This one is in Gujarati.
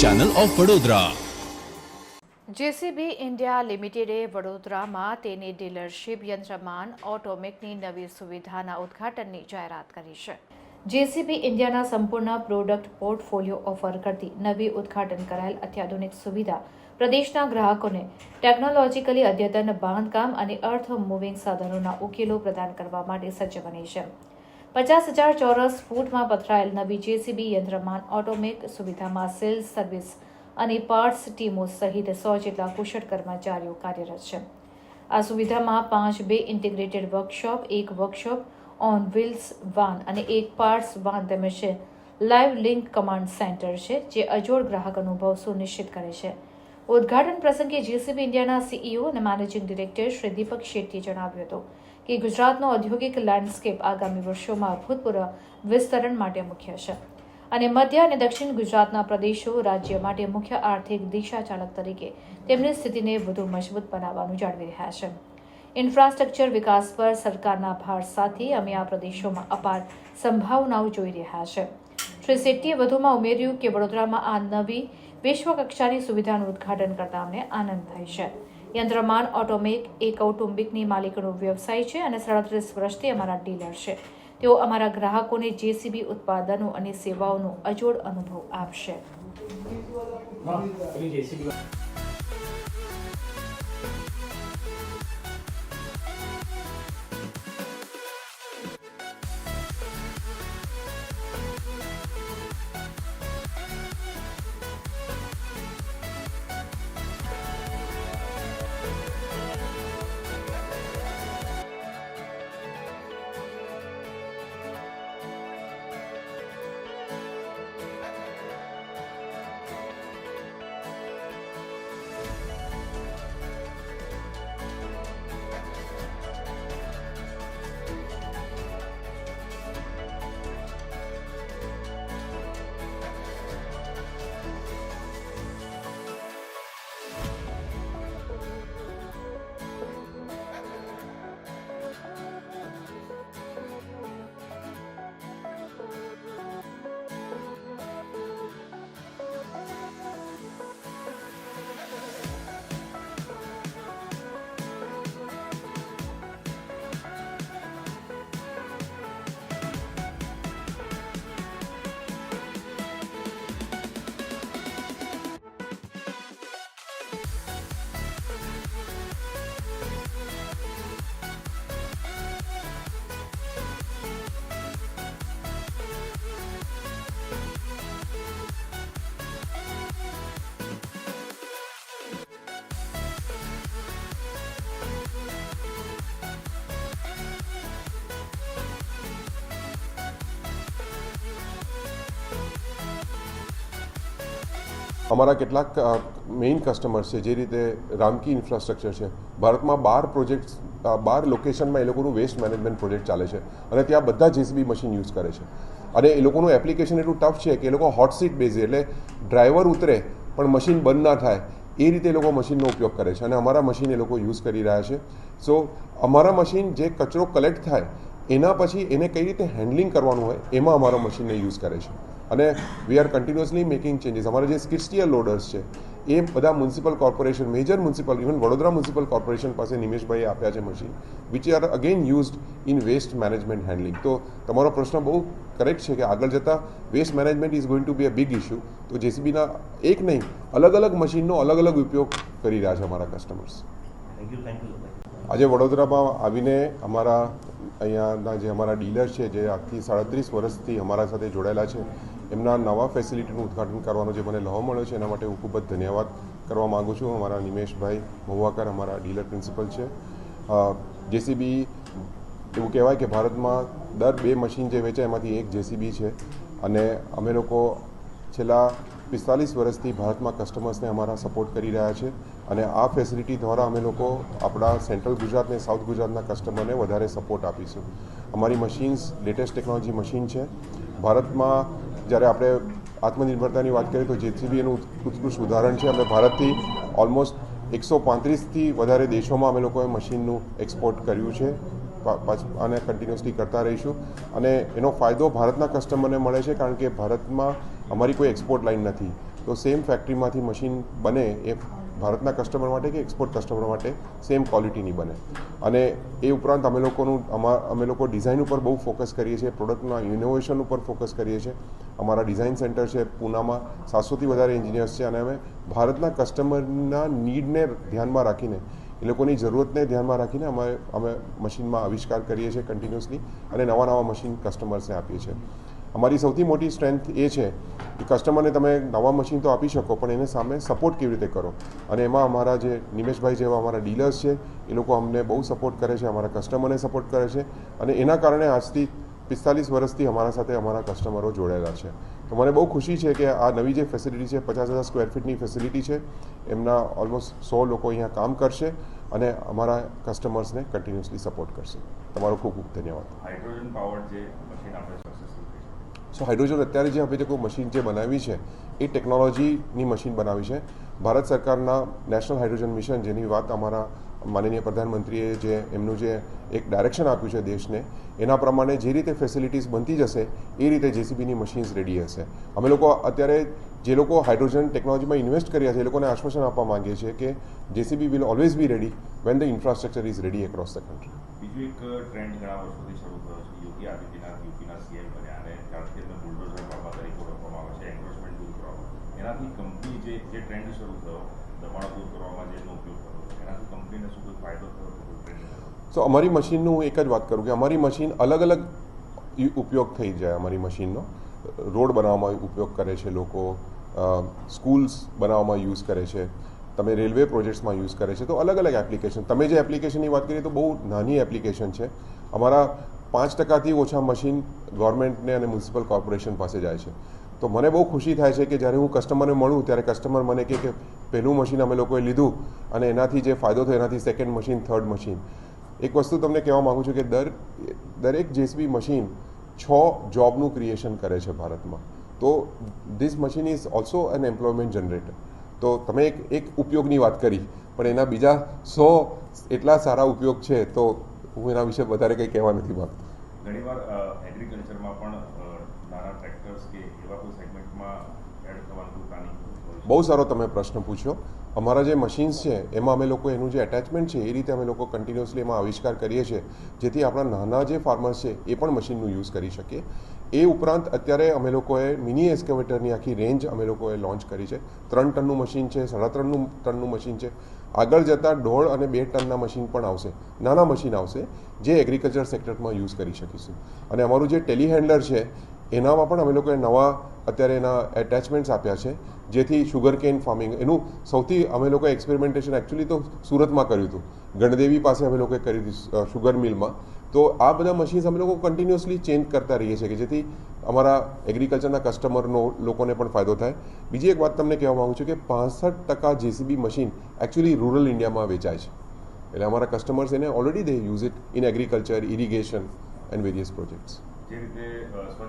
Channel of Vadodara JCB India લિમિટેડે વડોદરામાં તેની ડીલરશીપ યંત્રમાન ઓટોમેકની નવી સુવિધાના ઉદ્ઘાટનની જાહેરાત કરી છે. જેસીબી ઇન્ડિયાના સંપૂર્ણ પ્રોડક્ટ પોર્ટફોલિયો ઓફર કરતી નવી ઉદ્ઘાટન કરાયેલ અત્યાધુનિક સુવિધા પ્રદેશના ગ્રાહકોને ટેકનોલોજીકલી અદ્યતન બાંધકામ અને અર્થ મૂવિંગ સાધનોના ઉકેલો પ્રદાન કરવા માટે સજ્જ બની છે. પચાસ હજાર ચોરસ ફૂટમાં પથરાયેલ નવી જેસીબી યંત્રમાન ઓટોમેક સુવિધામાં સેલ્સ સર્વિસ અને પાર્ટ્સ ટીમો સહિત સો જેટલા કુશળ કર્મચારીઓ કાર્યરત છે. આ સુવિધામાં પાંચ બે ઇન્ટિગ્રેટેડ વર્કશોપ, એક વર્કશોપ, ઓન વ્હીલ્સ, વાન અને એક પાર્ટ્સ વાન તેમજ લાઈવ લિંક કમાન્ડ સેન્ટર છે, જે અજોડ ગ્રાહક અનુભવ સુનિશ્ચિત કરે છે. ઉદ્ઘાટન પ્રસંગે જેસીબી ઇન્ડિયાના સીઈઓ અને મેનેજિંગ ડિરેક્ટર શ્રી દીપક શેટ્ટીએ જણાવ્યું હતું કે ગુજરાતનો ઔદ્યોગિક લેન્ડસ્કેપ આગામી વર્ષોમાં અભૂતપૂર્વ વિસ્તરણ માટે મુખ્ય છે. અને મધ્ય અને દક્ષિણ ગુજરાતના પ્રદેશો રાજ્ય માટે મુખ્ય આર્થિક દિશા ચાલક તરીકે તેમની સ્થિતિને વધુ મજબૂત બનાવવાનું જાળવી રહ્યા છે. ઇન્ફ્રાસ્ટ્રક્ચર વિકાસ પર સરકારના ભાર સાથે અમે આ પ્રદેશોમાં અપાર સંભાવનાઓ જોઈ રહ્યા છે. શ્રી શેટ્ટીએ વધુમાં ઉમેર્યું કે વડોદરામાં આ નવી વિશ્વ કક્ષાની સુવિધાનું ઉદ્ઘાટન કરતા અમને આનંદ થાય છે. યંત્રમાન ઓટોમેક એ કૌટુંબિકની માલિકનો વ્યવસાય છે અને સાડત્રીસ વર્ષથી અમારા ડીલર છે. તેઓ અમારા ગ્રાહકોને જેસીબી ઉત્પાદનો અને સેવાઓનો અજોડ અનુભવ આપશે. અમારા કેટલાક મેઇન કસ્ટમર્સ છે, જે રીતે રામકી ઇન્ફ્રાસ્ટ્રક્ચર છે. ભારતમાં બાર પ્રોજેક્ટ્સ બાર લોકેશનમાં એ લોકોનું વેસ્ટ મેનેજમેન્ટ પ્રોજેક્ટ ચાલે છે અને ત્યાં બધા જેસીબી મશીન યુઝ કરે છે. અને એ લોકોનું એપ્લિકેશન એટલું ટફ છે કે એ લોકો હોટ સીટ બેઝ એટલે ડ્રાઈવર ઉતરે પણ મશીન બંધ ના થાય. એ રીતે એ લોકો મશીનનો ઉપયોગ કરે છે અને અમારા મશીન એ લોકો યુઝ કરી રહ્યા છે. સો અમારા મશીન જે કચરો કલેક્ટ થાય, એના પછી એને કઈ રીતે હેન્ડલિંગ કરવાનું હોય, એમાં અમારા મશીનને યુઝ કરે છે. અને we are continuously making changes અમારા જે સ્કિસ્ટિયર લોડર્સ છે એ બધા municipal corporation major municipal even Vadodara municipal corporation પાસે નિમેશભાઈએ આપ્યા છે machine which are again used in waste management handling તો તમારો પ્રશ્ન બહુ કરેક્ટ છે કે આગળ જતાં waste management is going to be a big issue તો જેસીબીના એક નહીં અલગ અલગ મશીનનો અલગ અલગ ઉપયોગ કરી રહ્યા છે અમારા customers thank you thank you આજે વડોદરામાં આવીને અમારા અહીંયાના જે અમારા ડીલર છે જે આજથી સાડત્રીસ વર્ષથી અમારા સાથે જોડાયેલા છે એમના નવા ફેસિલિટીનું ઉદ્ઘાટન કરવાનો જે મને લહો મળ્યો છે, એના માટે હું ખૂબ જ ધન્યવાદ કરવા માગું છું. અમારા નિમેશભાઈ મહુવાકર અમારા ડીલર પ્રિન્સિપલ છે. જેસીબી એવું કહેવાય કે ભારતમાં દર બે મશીન જે વેચાય એમાંથી એક જેસીબી છે. અને અમે લોકો છેલ્લા પિસ્તાલીસ વર્ષથી ભારતમાં કસ્ટમર્સને અમારા સપોર્ટ કરી રહ્યા છે. અને આ ફેસિલિટી દ્વારા અમે લોકો આપણા સેન્ટ્રલ ગુજરાત અને સાઉથ ગુજરાતના કસ્ટમરને વધારે સપોર્ટ આપીશું. અમારી મશીન્સ લેટેસ્ટ ટેકનોલોજી મશીન છે. ભારતમાં જ્યારે આપણે આત્મનિર્ભરતાની વાત કરીએ તો જેસીબી એનું ઉત્કૃષ્ટ ઉદાહરણ છે. અમે ભારતથી ઓલમોસ્ટ એકસો પાંત્રીસથી વધારે દેશોમાં અમે લોકોએ મશીનનું એક્સપોર્ટ કર્યું છે. અને કન્ટિન્યુઅસલી કરતા રહીશું. અને એનો ફાયદો ભારતના કસ્ટમરને મળે છે કારણ કે ભારતમાં અમારી કોઈ એક્સપોર્ટ લાઇન નથી. તો સેમ ફેક્ટરીમાંથી મશીન બને એ ભારતના કસ્ટમર માટે કે એક્સપોર્ટ કસ્ટમર માટે સેમ ક્વોલિટીની બને. અને એ ઉપરાંત અમે લોકોનું, અમા લોકો ડિઝાઇન ઉપર બહુ ફોકસ કરીએ છીએ પ્રોડક્ટના ઇનોવેશન ઉપર ફોકસ કરીએ છીએ. અમારા ડિઝાઇન સેન્ટર છે પૂનામાં, સાતસોથી વધારે એન્જિનિયર્સ છે અને અમે ભારતના કસ્ટમરના નીડને ધ્યાનમાં રાખીને, એ લોકોની જરૂરતને ધ્યાનમાં રાખીને અમે અમે મશીનમાં આવિષ્કાર કરીએ છીએ કન્ટિન્યુઅસલી અને નવા નવા મશીન કસ્ટમર્સને આપીએ છીએ. અમારી સૌથી મોટી સ્ટ્રેન્થ એ છે કે કસ્ટમરને તમે નવા મશીન તો આપી શકો, પણ એને સામે સપોર્ટ કેવી રીતે કરો? અને એમાં અમારા જે નિમેશભાઈ જેવા અમારા ડીલર્સ છે, એ લોકો અમને બહુ સપોર્ટ કરે છે, અમારા કસ્ટમરને સપોર્ટ કરે છે. અને એના કારણે આજથી પિસ્તાલીસ વર્ષથી અમારા સાથે અમારા કસ્ટમરો જોડાયેલા છે. તો મને બહુ ખુશી છે કે આ નવી જે ફેસિલિટી છે, પચાસ હજાર સ્ક્વેર ફીટની ફેસિલિટી છે, એમના ઓલમોસ્ટ સો લોકો અહીંયા કામ કરશે અને અમારા કસ્ટમર્સને કન્ટિન્યુઅસલી સપોર્ટ કરશે. તમારો ખૂબ ખૂબ ધન્યવાદ. હાઇડ્રોજન પાવર જે મશીન આપણે સો હાઇડ્રોજન અત્યારે જે હવે જે કોઈ મશીન જે બનાવી છે, એ ટેકનોલોજીની મશીન બનાવી છે. ભારત સરકારના નેશનલ હાઇડ્રોજન મિશન જેની વાત અમારા માનનીય પ્રધાનમંત્રીએ જે એમનું જે એક ડાયરેક્શન આપ્યું છે દેશને, એના પ્રમાણે જે રીતે ફેસિલિટીઝ બનતી જશે, એ રીતે જેસીબીની મશીન્સ રેડી હશે. અમે લોકો અત્યારે જે લોકો હાઇડ્રોજન ટેકનોલોજીમાં ઇન્વેસ્ટ કર્યા છે એ લોકોને આશ્વાસન આપવા માંગીએ છીએ કે JCB will always be ready when the infrastructure is ready across the country બીજું એક ટ્રેન્ડ ઘણા વર્ષોથી શરૂ થયો છે. યોગી આદિત્યનાથ યુપીના સીએમ બન્યા અને ત્યારથી એમને બુલડોઝર બાબા તરીકે ઓળખવામાં આવે છે એન્ક્રોચમેન્ટ દૂર કરવામાં એનાથી કંપની જે જે ટ્રેન્ડ શરૂ થયો દબાણો દૂર કરવામાં જેનો ઉપયોગ કર્યો એનાથી કંપનીને શું કોઈ ફાયદો થયો કે કોઈ ટ્રેન્ડ થયો? સો અમારી મશીનનું હું એક જ વાત કરું કે અમારી મશીન અલગ અલગ યુ- ઉપયોગ થઈ જાય અમારી મશીનનો રોડ બનાવવામાં ઉપયોગ કરે છે લોકો સ્કૂલ્સ બનાવવામાં યુઝ કરે છે, તમે રેલવે પ્રોજેક્ટ્સમાં યુઝ કરે છે, તો અલગ અલગ એપ્લિકેશન, તમે જે એપ્લિકેશનની વાત કરીએ તો બહુ નાની એપ્લિકેશન છે. અમારા પાંચ ટકાથી ઓછા મશીન ગવર્મેન્ટને અને મ્યુનિસિપલ કોર્પોરેશન પાસે જાય છે. તો મને બહુ ખુશી થાય છે કે જ્યારે હું કસ્ટમરને મળું ત્યારે કસ્ટમર મને કહે કે પહેલું મશીન અમે લોકોએ લીધું અને એનાથી જે ફાયદો થયો એનાથી સેકન્ડ મશીન થર્ડ મશીન એક વસ્તુ તમને કહેવા માગું છું કે દર, દરેક જેસીબી મશીન છ જોબનું ક્રિએશન કરે છે ભારતમાં. તો this machine is also an employment generator તો તમે એક એક ઉપયોગની વાત કરી પણ એના બીજા સો એટલા સારા ઉપયોગ છે તો હું એના વિશે વધારે કંઈ કહેવા નથી માગતો. ઘણીવાર એગ્રીકલ્ચરમાં પણ નાના ટ્રેક્ટર્સ કે એવા કોઈ સેગમેન્ટમાં એડ થવાનું પ્લાનિંગ બહુ સારો તમે પ્રશ્ન પૂછ્યો. અમારા જે મશીન્સ છે, એમાં અમે લોકો એનું જે એટેચમેન્ટ છે, એ રીતે અમે લોકો કન્ટિન્યુઅસલી એમાં આવિષ્કાર કરીએ છીએ, જેથી આપણા નાના જે ફાર્મર્સ છે, એ પણ મશીનનું યુઝ કરી શકીએ એ ઉપરાંત અત્યારે અમે લોકોએ મિની એસ્કેવેટરની આખી રેન્જ અમે લોકોએ લોન્ચ કરી છે. ત્રણ ટનનું મશીન છે, સાડા ત્રણનું ટનનું મશીન છે. આગળ જતાં દોઢ અને બે ટનના મશીન પણ આવશે. નાના મશીન આવશે, જે એગ્રીકલ્ચર સેક્ટરમાં યુઝ કરી શકીશું. અને અમારું જે ટેલિહેન્ડલર છે એનામાં પણ અમે લોકોએ નવા અત્યારે એના એટેચમેન્ટ્સ આપ્યા છે, જેથી શુગર કેન ફાર્મિંગ એનું સૌથી અમે લોકોએ એક્સપેરિમેન્ટેશન એકચ્યુઅલી તો સુરતમાં કર્યું હતું. ગણદેવી પાસે અમે લોકોએ કરી હતી શુગર મિલમાં તો આ બધા મશીન્સ અમે લોકો કન્ટિન્યુઅસલી ચેન્જ કરતા રહીએ છીએ કે જેથી અમારા એગ્રીકલ્ચરના કસ્ટમરનો લોકોને પણ ફાયદો થાય. બીજી એક વાત તમને કહેવા માગું છું કે પાસઠ ટકા જેસીબી મશીન એકચ્યુઅલી રૂરલ ઇન્ડિયામાં વેચાય છે. એટલે અમારા કસ્ટમર્સ એને already they use it in agriculture irrigation and various projects જે રીતે